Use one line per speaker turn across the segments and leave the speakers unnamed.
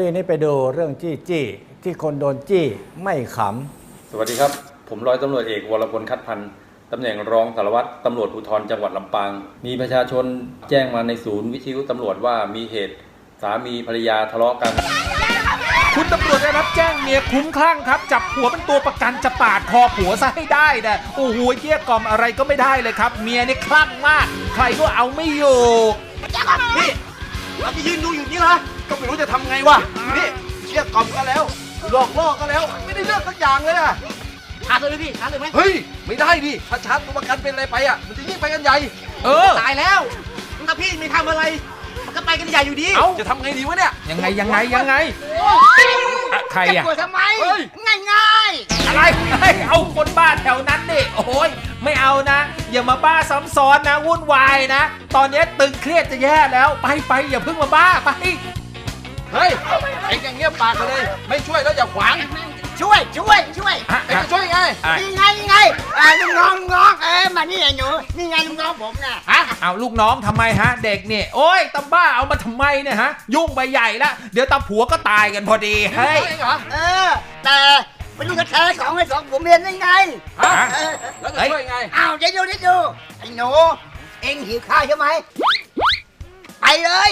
ดีนี้ไปดูเรื่องจี้จี้ที่คนโดนจี้ไม่ข
สวัสดีครับ ผมร้อยตำรวจเอกวรพลคัดพันธ์ตำแหน่งรองสารวัตรตำรวจภูธรจังหวัดลำปาง มีประชาชนแจ้งมาในศูนย์วิทยุตำรวจว่ามีเหตุสามีภรรยาทะเลาะกัน
คุณตำรวจได้รับแจ้งเมียคลุ้มคลั่งครับ จับผัวเป็นตัวประกันจะปาดคอผัวซะให้ได้นะโอ้โหเกี้ยกล่อมอะไรก็ไม่ได้เลยครับ เมียนี่คลั่งมาก ใครก็เอาไม่อยู่
นี่เราจะยืนดูอยู่นี่ละ ก็ไม่รู้จะทำไงวะนี่เชี่ยกล่อมก็แล้ว หลอกล่อก็แล้ว ไม่ได้เลือกสักอย่างเลยอะ
ชาร์จเลยพี่ชาร์จเลยไหม
เฮ้ย ไม่ได้ดิถ้าชาร์จตัวประกันเป็นอะไรไปอะมันจะยิ่งไปกันใหญ่
เออ
ตายแล้วถ้าพี่ไม่ทำอะไร มันก็ไปกันใหญ่อยู่ดี
เอ้า
จะทำไงดีวะเนี่ย
ยังไงยังไงยังไงอะใคร
จะ
อะ
กลัวทำไม
เฮ้ย
ง่ายง่าย
อะไรเฮ้ยเอาคนบ้าแถวนั้นดิโอ้ยไม่เอานะ อย่ามาบ้าซ้ำซ้อนนะ วุ่นวายนะ ตอนนี้ตึงเครียดจะแย่แล้ว ไปไปอย่าเพิ่งมาบ้าไป
เฮ้ยเอ็งอย่างเงียบปากไปเลย ไม่ช่วยแล้วอย่าขวาง
ๆช่วยช่วยช่วย
อะ
เอ็งจะช่วยไง
อะ
นี่ไงนี่ไงอ่าลุงน้องลุงน้องเอ้ยมานี่ไอ้หนูนี่ไงลุงน้องผมน่ะ
ฮะเอาลูกน้องทำไมฮะ เด็กเนี่ยโอ้ยตำบ้าเอามาทำไมเนี่ยฮะ ยุ่งไปใหญ่ละเดี๋ยวตาผัวก็ตายกันพอดีเฮ้ย
เอ็งเหรอ
เออ แต่เป็นลูกแท้ๆของไอ้สองผมเรียนได้ไง
ฮะ
เออ
แล้วจะช่วยไง
อ้าวเดี๋ยวดูเดี๋ยวดูไอ้หนูเอ็งหิวข้าวใช่ไหมไปเลย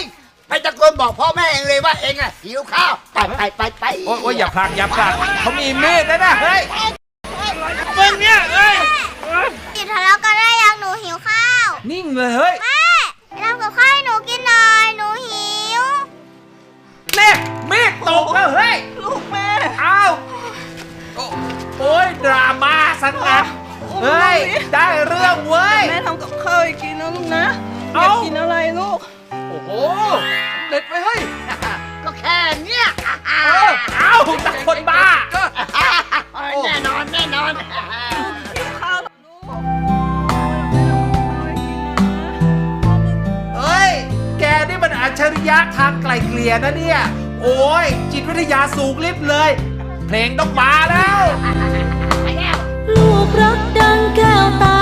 ไปตะโกนบอกพ่อแม่เองเลยว่าเอ็งอะหิวข้าวไปไปไปไป
โอ้ยโอ้ยอย่าผลักอย่าผลักเขามีมีดนะนะเฮ้ย
มึงเนี่ยเอ้ย
หยุดทะเลาะกันได้ยังหนูหิวข้าว
นิ่งเลยเฮ้ย
แม่ไปทำกับข้าวให้หนูกินหน่อยหนูหิว
เน่มีดตกแล้วเฮ้ย
ลูกแม่
อ้าวโอ้โอ้ยดราม่าสังงัดเฮ้ยได้เรื่องเว้ย
แม่ทำกับข้าวให้กินนะลูกนะอ
เอ้า
ยากกินอะไรลูก
โอ้โหเด็ดไปเฮ้ย
ก็แค่เนี้ย
เอ้าตะคนบ้า
ก็
แน่นอนแน่นอน
ข้าวลูก
เฮ้ย แกนี่มันอัจฉริยะทางไกลเกลี่ยนะเนี่ย โอ้ย จิตวิทยาสูงลิบเลย เพลงต้องมาแล้ว
ลูกรักดังแก้วตา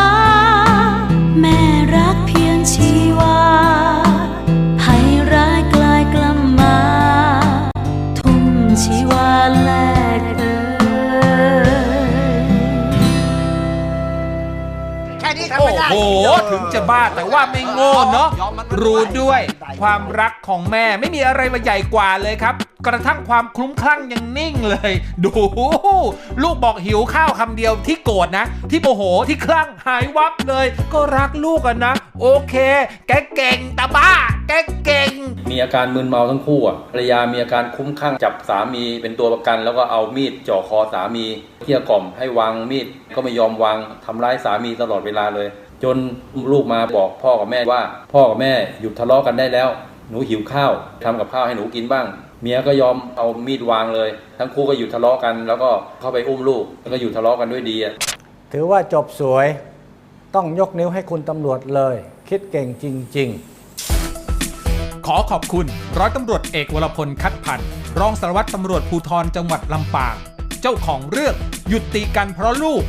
นี้ทำ
โอ้
ไม่ได้
โหถึงจะบ้าแต่ว่าไม่โง่เนาะรู้ด้วยความรักของแม่ไม่มีอะไรมาใหญ่กว่าเลยครับ กระทั่งความคลุ้มคลั่งยังนิ่งเลย ดู ลูกบอกหิวข้าวคำเดียวที่โกรธนะ ที่โมโหที่คลั่งหายวับเลย ก็รักลูกอะนะ โอเค แกเก่งแต่บ้า
มีอาการมึนเมาทั้งคู่อะภรรยามีอาการคุ้มคลั่งจับสามีเป็นตัวประกัน แล้วก็เอามีดจ่อคอสามีเที่ยกล่อมให้วางมีดก็ไม่ยอมวางทำร้ายสามีตลอดเวลาเลย จนลูกมาบอกพ่อกับแม่ว่า พ่อกับแม่หยุดทะเลาะกันได้แล้ว หนูหิวข้าวทำกับข้าวให้หนูกินบ้าง เมียก็ยอมเอามีดวางเลย ทั้งคู่ก็หยุดทะเลาะกัน แล้วก็เข้าไปอุ้มลูกแล้วก็หยุดทะเลาะกันด้วยดีอะ
ถือว่าจบสวยต้องยกนิ้วให้คุณตำรวจเลย คิดเก่งจริง ๆ
ขอขอบคุณ ร้อยตำรวจเอกวรพลคัดพันธ์รองสารวัตรตำรวจภูธรจังหวัดลำปาง เจ้าของเรื่องหยุดตีกันเพราะลูก